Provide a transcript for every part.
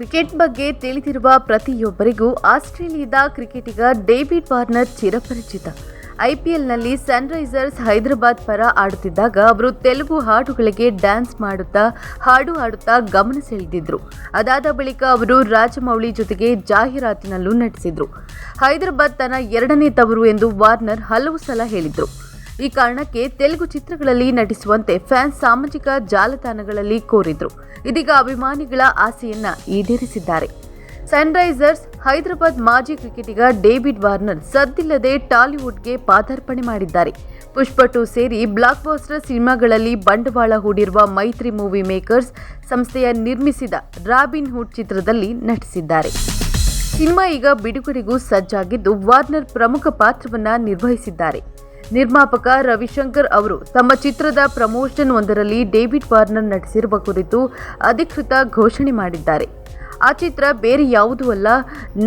Cricket ಬಗ್ಗೆ ತಿಳಿದಿರುವ ಪ್ರತಿಯೊಬ್ಬರಿಗೂ ಆಸ್ಟ್ರೇಲಿಯಾದ ಕ್ರಿಕೆಟಿಗ ಡೇವಿಡ್ ವಾರ್ನರ್ ಚಿರಪರಿಚಿತ. ಐಪಿಎಲ್ನಲ್ಲಿ ಸನ್ರೈಸರ್ಸ್ ಹೈದರಾಬಾದ್ ಪರ ಆಡುತ್ತಿದ್ದಾಗ ಅವರು ತೆಲುಗು ಹಾಡುಗಳಿಗೆ ಡ್ಯಾನ್ಸ್ ಮಾಡುತ್ತಾ, ಹಾಡು ಹಾಡುತ್ತಾ ಗಮನ ಸೆಳೆದಿದ್ದರು ಅದಾದ ಬಳಿಕ ಅವರು ರಾಜಮೌಳಿ ಜೊತೆಗೆ ಜಾಹೀರಾತಿನಲ್ಲೂ ನಟಿಸಿದರು. ಹೈದರಾಬಾದ್ ತನ್ನ ಎರಡನೇ ತವರು ಎಂದು ವಾರ್ನರ್ ಹಲವು ಸಲ ಹೇಳಿದ್ರು. ಈ ಕಾರಣಕ್ಕೆ ತೆಲುಗು ಚಿತ್ರಗಳಲ್ಲಿ ನಟಿಸುವಂತೆ ಫ್ಯಾನ್ಸ್ ಸಾಮಾಜಿಕ ಜಾಲತಾಣಗಳಲ್ಲಿ ಕೋರಿದ್ರು. ಇದೀಗ ಅಭಿಮಾನಿಗಳ ಆಸೆಯನ್ನ ಈಡೇರಿಸಿದ್ದಾರೆ. ಸನ್ರೈಸರ್ಸ್ ಹೈದರಾಬಾದ್ ಮಾಜಿ ಕ್ರಿಕೆಟಿಗ ಡೇವಿಡ್ ವಾರ್ನರ್ ಸದ್ದಿಲ್ಲದೆ ಟಾಲಿವುಡ್ಗೆ ಪಾದಾರ್ಪಣೆ ಮಾಡಿದ್ದಾರೆ. ಪುಷ್ಪ ಟು ಸೇರಿ ಬ್ಲಾಕ್ ಬಾಸ್ಟರ್ ಸಿನಿಮಾಗಳಲ್ಲಿ ಬಂಡವಾಳ ಹೂಡಿರುವ ಮೈತ್ರಿ ಮೂವಿ ಮೇಕರ್ಸ್ ಸಂಸ್ಥೆಯ ನಿರ್ಮಿಸಿದ ರಾಬಿನ್ ಹುಡ್ ಚಿತ್ರದಲ್ಲಿ ನಟಿಸಿದ್ದಾರೆ. ಸಿನಿಮಾ ಈಗ ಬಿಡುಗಡೆಗೂ ಸಜ್ಜಾಗಿದ್ದು ವಾರ್ನರ್ ಪ್ರಮುಖ ಪಾತ್ರವನ್ನು ನಿರ್ವಹಿಸಿದ್ದಾರೆ. ನಿರ್ಮಾಪಕ ರವಿಶಂಕರ್ ಅವರು ತಮ್ಮ ಚಿತ್ರದ ಪ್ರಮೋಷನ್ ಒಂದರಲ್ಲಿ ಡೇವಿಡ್ ವಾರ್ನರ್ ನಟಿಸಿರುವ ಕುರಿತು ಅಧಿಕೃತ ಘೋಷಣೆ ಮಾಡಿದ್ದಾರೆ. ಆ ಚಿತ್ರ ಬೇರೆ ಯಾವುದೂ ಅಲ್ಲ,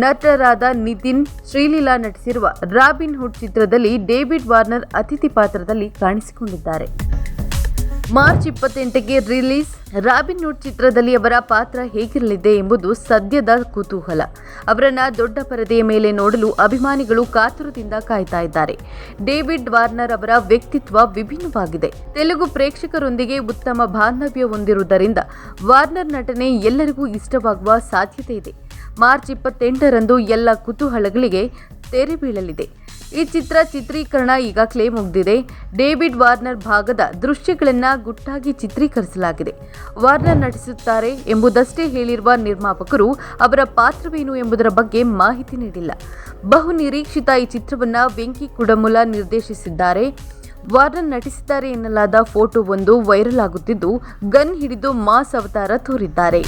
ನಟರಾದ ನಿತಿನ್, ಶ್ರೀಲೀಲಾ ನಟಿಸಿರುವ ರಾಬಿನ್ ಹುಡ್ ಚಿತ್ರದಲ್ಲಿ ಡೇವಿಡ್ ವಾರ್ನರ್ ಅತಿಥಿ ಪಾತ್ರದಲ್ಲಿ ಕಾಣಿಸಿಕೊಂಡಿದ್ದಾರೆ. ಮಾರ್ಚ್ ಇಪ್ಪತ್ತೆಂಟಕ್ಕೆ ರಿಲೀಸ್ ರಾಬಿನ್ ಹುಡ್ ಚಿತ್ರದಲ್ಲಿ ಅವರ ಪಾತ್ರ ಹೇಗಿರಲಿದೆ ಎಂಬುದು ಸದ್ಯದ ಕುತೂಹಲ. ಅವರನ್ನ ದೊಡ್ಡ ಪರದೆಯ ಮೇಲೆ ನೋಡಲು ಅಭಿಮಾನಿಗಳು ಕಾತುರದಿಂದ ಕಾಯ್ತಾ ಇದ್ದಾರೆ. ಡೇವಿಡ್ ವಾರ್ನರ್ ಅವರ ವ್ಯಕ್ತಿತ್ವ ವಿಭಿನ್ನವಾಗಿದೆ. ತೆಲುಗು ಪ್ರೇಕ್ಷಕರೊಂದಿಗೆ ಉತ್ತಮ ಬಾಂಧವ್ಯ ಹೊಂದಿರುವುದರಿಂದ ವಾರ್ನರ್ ನಟನೆ ಎಲ್ಲರಿಗೂ ಇಷ್ಟವಾಗುವ ಸಾಧ್ಯತೆ ಇದೆ. ಮಾರ್ಚ್ ಇಪ್ಪತ್ತೆಂಟರಂದು ಎಲ್ಲ ಕುತೂಹಲಗಳಿಗೆ ತೆರೆ ಬೀಳಲಿದೆ. ಈ ಚಿತ್ರ ಚಿತ್ರೀಕರಣ ಈಗ ಕ್ಲೇ ಮುಗಿದಿದೆ. ಡೇವಿಡ್ ವಾರ್ನರ್ ಭಾಗದ ದೃಶ್ಯಗಳನ್ನು ಗುಟ್ಟಾಗಿ ಚಿತ್ರೀಕರಿಸಲಾಗಿದೆ. ವಾರ್ನರ್ ನಟಿಸುತ್ತಾರೆ ಎಂಬುದಷ್ಟೇ ಹೇಳಿರುವ ನಿರ್ಮಾಪಕರು ಅವರ ಪಾತ್ರವೇನು ಎಂಬುದರ ಬಗ್ಗೆ ಮಾಹಿತಿ ನೀಡಿಲ್ಲ. ಬಹು ನಿರೀಕ್ಷಿತ ಈ ಚಿತ್ರವನ್ನು ವೆಂಕಿ ಕುಡಮುಲ ನಿರ್ದೇಶಿಸಿದ್ದಾರೆ. ವಾರ್ನರ್ ನಟಿಸಿದ್ದಾರೆ ಎನ್ನಲಾದ ಫೋಟೋ ಒಂದು ವೈರಲ್ ಆಗುತ್ತಿದ್ದು ಗನ್ ಹಿಡಿದು ಮಾಸ್ ಅವತಾರ ತೋರಿದ್ದಾರೆ.